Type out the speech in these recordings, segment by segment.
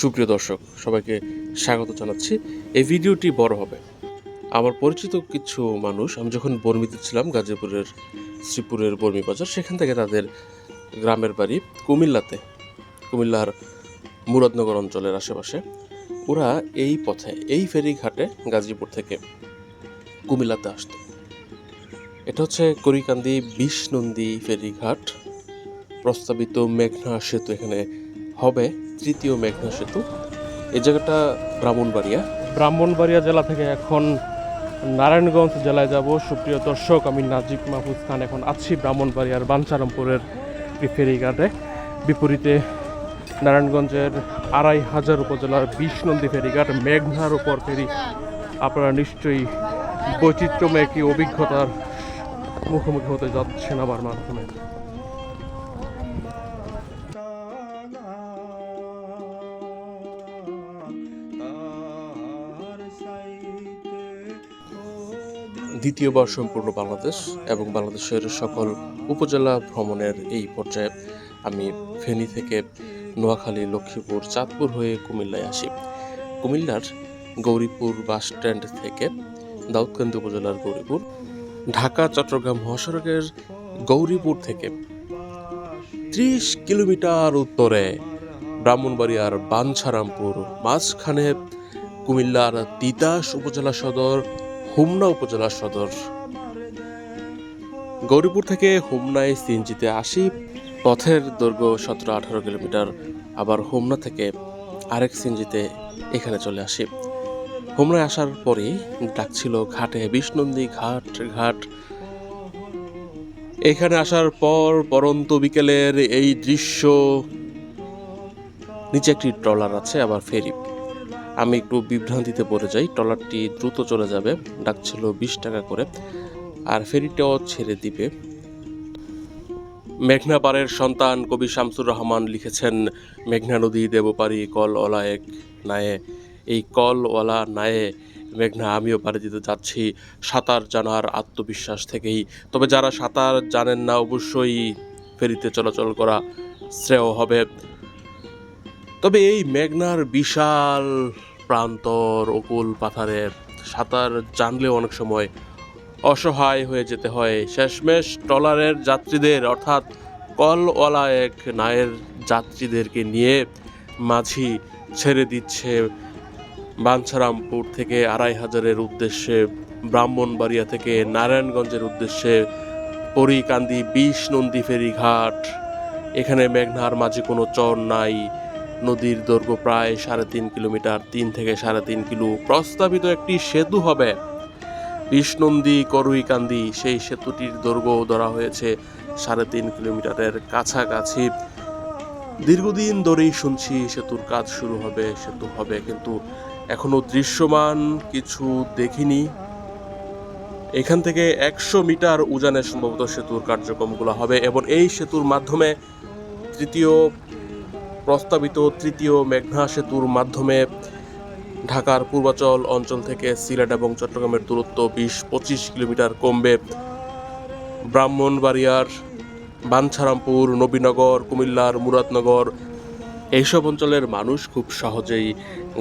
সুপ্রিয় দর্শক, সবাইকে স্বাগত জানাচ্ছি। এই ভিডিওটি বড় হবে। আমার পরিচিত কিছু মানুষ, আমি যখন বর্মিতে ছিলাম, গাজীপুরের, শ্রীপুরের বর্মি বাজার, সেখান থেকে তাদের গ্রামের বাড়ি কুমিল্লাতে, কুমিল্লার মুরাদনগর অঞ্চলের আশেপাশে। ওরা এই পথে, এই ফেরিঘাটে গাজীপুর থেকে কুমিল্লাতে আসতো। এটা হচ্ছে করিকান্দি বিষ্ণন্দী ফেরিঘাট। প্রস্তাবিত মেঘনা সেতু এখানে হবে তৃতীয় মেঘনা সেতু এই জায়গাটা ব্রাহ্মণবাড়িয়া। ব্রাহ্মণবাড়িয়া জেলা থেকে এখন নারায়ণগঞ্জ জেলায় যাব। সুপ্রিয় দর্শক, আমি নাজিব মাহফুজ খান এখন আছি ব্রাহ্মণবাড়িয়ার বাঞ্চারামপুরের ফেরিঘাটে বিপরীতে নারায়ণগঞ্জের আড়াই হাজার উপজেলার বিশ নন্দী ফেরিঘাট মেঘনার উপর ফেরি আপনারা নিশ্চয়ই বৈচিত্র্যময় একটি অভিজ্ঞতার মুখোমুখি হতে যাচ্ছেন আমার মাধ্যমে। দ্বিতীয়বার সম্পূর্ণ বাংলাদেশ এবং বাংলাদেশের সকল উপজেলা ভ্রমণের এই পর্যায়ে আমি ফেনী থেকে নোয়াখালী, লক্ষ্মীপুর, চাঁদপুর হয়ে কুমিল্লায় আসি। কুমিল্লার গৌরীপুর বাস স্ট্যান্ড থেকে দাউদকান্দি উপজেলার গৌরীপুর, ঢাকা, চট্টগ্রাম মহাসড়কের গৌরীপুর থেকে ত্রিশ কিলোমিটার উত্তরে ব্রাহ্মণবাড়িয়ার বাঞ্ছারামপুর মাঝখানে কুমিল্লার তিতাস উপজেলা সদর হুমনা উপজেলা সদর। গৌরীপুর থেকে হুমনায় সিএনজিতে আসি পথের দৈর্ঘ্য সতেরো আঠারো কিলোমিটার, আবার হোমনা থেকে আরেক সিএনজিতে এখানে চলে আসি। হোমনায় আসার পরে ডাকছিল ঘাটে বিষ্ণন্দী ঘাট ঘাট। এখানে আসার পর পরন্ত বিকেলের এই দৃশ্য, নিচে একটি ট্রলার আছে, আবার ফেরি। আমি একটু বিভ্রান্তিতে পড়ে যাই। ট্রলারটি দ্রুত চলে যাবে। ডাকছিল বিশ টাকা করে। আর ফেরিটাও ছেড়ে দিবে। মেঘনা পাড়ের সন্তান কবি শামসুর রহমান লিখেছেন, মেঘনা নদী দেবপারি কল ওলা এক নায়ে। এই কল ওলা নায়ে মেঘনা, আমিও পাড়ি দিতে যাচ্ছি। সাঁতার জানার আত্মবিশ্বাস থেকেই। তবে যারা সাঁতার জানেন না, অবশ্যই ফেরিতে চলাচল করা শ্রেয় হবে। তবে এই মেঘনার বিশাল প্রান্তর অকুল পাথারে সাঁতার জানলেও অনেক সময় অসহায় হয়ে যেতে হয়। শেষমেশ ট্রলারের যাত্রীদের, অর্থাৎ কলওয়ালা এক নায়ের যাত্রীদেরকে নিয়ে মাঝি ছেড়ে দিচ্ছে বাঞ্ছারামপুর থেকে আড়াই হাজারের উদ্দেশ্যে। ব্রাহ্মণবাড়িয়া থেকে নারায়ণগঞ্জের উদ্দেশ্যে পরিকান্দি বিষ নন্দী ফেরিঘাট এখানে মেঘনার মাঝে কোনো চর নাই। নদীর দৈর্ঘ্য প্রায় সাড়ে তিন কিলোমিটার, তিন থেকে সাড়ে তিন কিলো প্রস্তাবিত একটি সেতু হবে। বিষ্ণন্দী করুইকান্দি, সেই সেতুটির দৈর্ঘ্য ধরা হয়েছে সাড়ে তিন কিলোমিটারের কাছাকাছি। দীর্ঘদিন ধরেই শুনছি সেতুর কাজ শুরু হবে, সেতু হবে, কিন্তু এখনও দৃশ্যমান কিছু দেখিনি। এখান থেকে একশো মিটার উজানে সম্ভবত সেতুর কার্যক্রমগুলো হবে এবং এই সেতুর মাধ্যমে তৃতীয় প্রস্তাবিত তৃতীয় মেঘনা সেতুর মাধ্যমে ঢাকার পূর্বাচল অঞ্চল থেকে সিলেট এবং চট্টগ্রামের দূরত্ব বিশ পঁচিশ কিলোমিটার কমবে। ব্রাহ্মণবাড়িয়ার বাঞ্ছারামপুর, নবীনগর, কুমিল্লার মুরাদনগর, এইসব অঞ্চলের মানুষ খুব সহজেই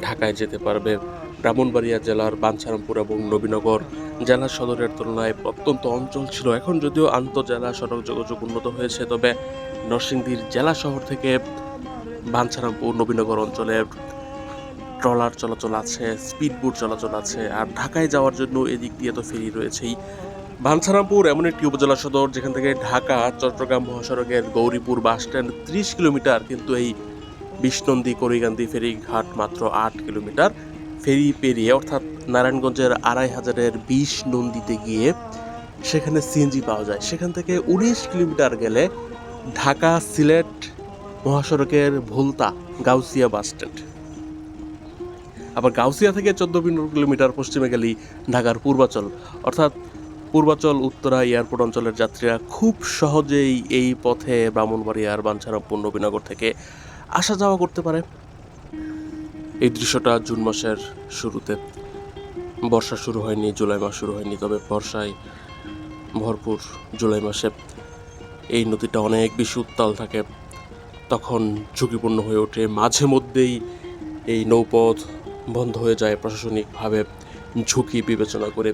ঢাকায় যেতে পারবে। ব্রাহ্মণবাড়িয়া জেলার বাঞ্ছারামপুর এবং নবীনগর জেলা সদরের তুলনায় প্রত্যন্ত অঞ্চল ছিল। এখন যদিও আন্তঃজেলা সড়ক যোগাযোগ উন্নত হয়েছে, তবে নরসিংদীর জেলা শহর থেকে বাঞ্ছারামপুর, নবীনগর অঞ্চলে ট্রলার চলাচল আছে, স্পিডবোট চলাচল আছে, আর ঢাকায় যাওয়ার জন্য এদিক দিয়ে তো ফেরি রয়েছেই। বাঞ্ছারামপুর এমন একটি উপজেলা সদর, যেখান থেকে ঢাকা, চট্টগ্রাম, মহাসড়কের গৌরীপুর বাস স্ট্যান্ড ত্রিশ কিলোমিটার, কিন্তু এই বিষ্ণন্দী করিগান্দি ফেরি ঘাট মাত্র আট কিলোমিটার। ফেরি পেরিয়ে, অর্থাৎ নারায়ণগঞ্জের আড়াই হাজারের বিশ নন্দীতে গিয়ে সেখানে সিএনজি পাওয়া যায়। সেখান থেকে উনিশ কিলোমিটার গেলে ঢাকা সিলেট মহাসড়কের ভুলতা গাউসিয়া বাস স্ট্যান্ড। আবার গাউসিয়া থেকে চোদ্দ কিলোমিটার পশ্চিমে গেলেই ঢাকার পূর্বাচল, অর্থাৎ পূর্বাচল, উত্তরা এয়ারপোর্ট অঞ্চলের যাত্রীরা খুব সহজেই এই পথে ব্রাহ্মণবাড়িয়ার বাঞ্ছারামপুর নবীনগর থেকে আসা যাওয়া করতে পারে। এই দৃশ্যটা জুন মাসের শুরুতে। বর্ষা শুরু হয়নি, জুলাই মাস শুরু হয়নি, তবে বর্ষায় ভরপুর জুলাই মাসে এই নদীটা অনেক বেশি উত্তাল থাকে। তখন ঝুঁকিপূর্ণ হয়ে ওঠে। মাঝে মধ্যেই এই নৌপথ বন্ধ হয়ে যায় প্রশাসনিকভাবে, ঝুঁকি বিবেচনা করে।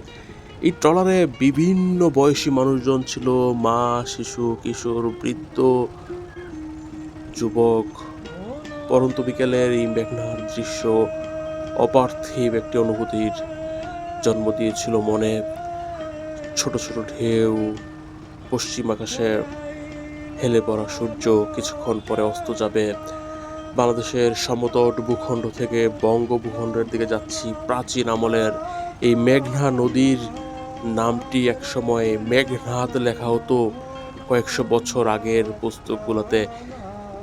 এই ট্রলারে বিভিন্ন বয়সী মানুষজন ছিল, মা, শিশু, কিশোর, বৃদ্ধ, যুবক। পরন্ত বিকেলের এই মেঘনার দৃশ্য অপার্থিব একটি অনুভূতির জন্ম দিয়েছিল মনে। ছোট ছোট ঢেউ, পশ্চিম আকাশে হেলে পড়া সূর্য কিছুক্ষণ পরে অস্ত যাবে। বাংলাদেশের সমতট ভূখণ্ড থেকে বঙ্গভূখণ্ডের দিকে যাচ্ছি প্রাচীন আমলের। এই মেঘনা নদীর নামটি একসময় মেঘনাদ লেখা হতো। কয়েকশো বছর আগের পুস্তকগুলোতে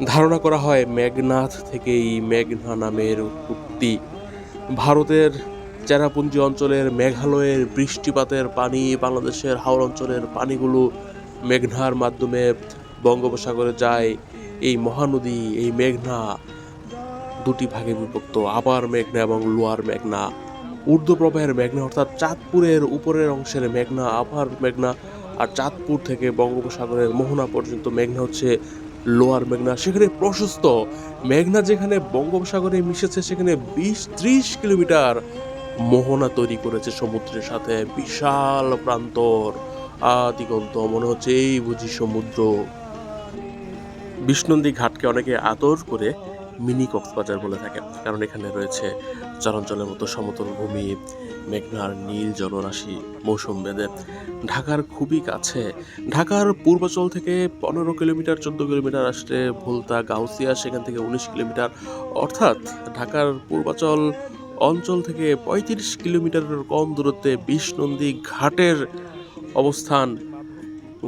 ধারণা করা হয় মেঘনাথ থেকেই মেঘনা নামের উৎপত্তি। ভারতের চেরাপুঞ্জি অঞ্চলের মেঘালয়ের বৃষ্টিপাতের পানি, বাংলাদেশের হাওড় অঞ্চলের পানিগুলো মেঘনার মাধ্যমে বঙ্গোপসাগরে যায়, এই মহানদী, এই মেঘনা, দুটি ভাগে বিভক্ত, আপার মেঘনা এবং লোয়ার মেঘনা। ঊর্ধ্বপ্রবাহের মেঘনা অর্থাৎ চাঁদপুরের উপরের অংশের মেঘনা, আপার মেঘনা আর চাঁদপুর থেকে বঙ্গোপসাগরের মোহনা পর্যন্ত মেঘনা হচ্ছে লোয়ার মেঘনা। সেখানে প্রশস্ত মেঘনা যেখানে বঙ্গোপসাগরে মিশেছে, সেখানে বিশ ত্রিশ কিলোমিটার মোহনা তৈরি করেছে সমুদ্রের সাথে। বিশাল প্রান্তর আদিগন্ত, মনে হচ্ছে এই বুঝি সমুদ্র। বিষ্ণন্দী ঘাটকে অনেকে আদর করে মিনি কক্সবাজার বলে থাকে কারণ এখানে রয়েছে চরাঞ্চলের মতো সমতল ভূমি, মেঘনার নীল জলরাশি, মৌসুম বেদে ঢাকার খুবই কাছে। ঢাকার পূর্বাচল থেকে পনেরো কিলোমিটার, চোদ্দ কিলোমিটার আসলে ভুলতা, গাউসিয়া, সেখান থেকে উনিশ কিলোমিটার। অর্থাৎ ঢাকার পূর্বাচল অঞ্চল থেকে পঁয়ত্রিশ কিলোমিটারের কম দূরত্বে বিষ্ণন্দী ঘাটের অবস্থান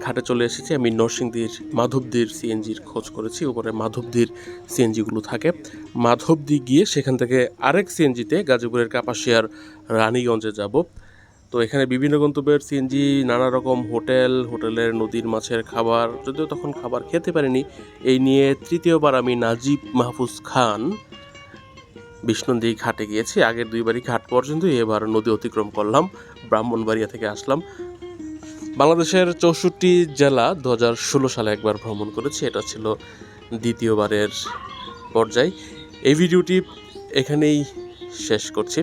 ঘাটে চলে এসেছি। আমি নরসিংদীর, মাধবদীর সিএনজির খোঁজ করেছি। উপরে মাধবদীর সিএনজিগুলো থাকে। মাধবদী গিয়ে সেখান থেকে আরেক সিএনজিতে গাজীপুরের কাপাসিয়ার রানীগঞ্জে যাব। তো এখানে বিভিন্ন গন্তব্যের সিএনজি, নানা রকম হোটেল, হোটেলের নদীর মাছের খাবার, যদিও তখন খাবার খেতে পারিনি। এই নিয়ে তৃতীয়বার আমি নাজিব মাহফুজ খান বিষ্ণুন্দী ঘাটে গিয়েছি। আগের দুইবারই ঘাট পর্যন্ত এবার নদী অতিক্রম করলাম। ব্রাহ্মণবাড়িয়া থেকে আসলাম। বাংলাদেশের চৌষট্টি জেলা দু হাজার ষোলো সালে একবার ভ্রমণ করেছি। এটা ছিল দ্বিতীয়বারের পর্যায়। এই ভিডিওটি এখানেই শেষ করছি।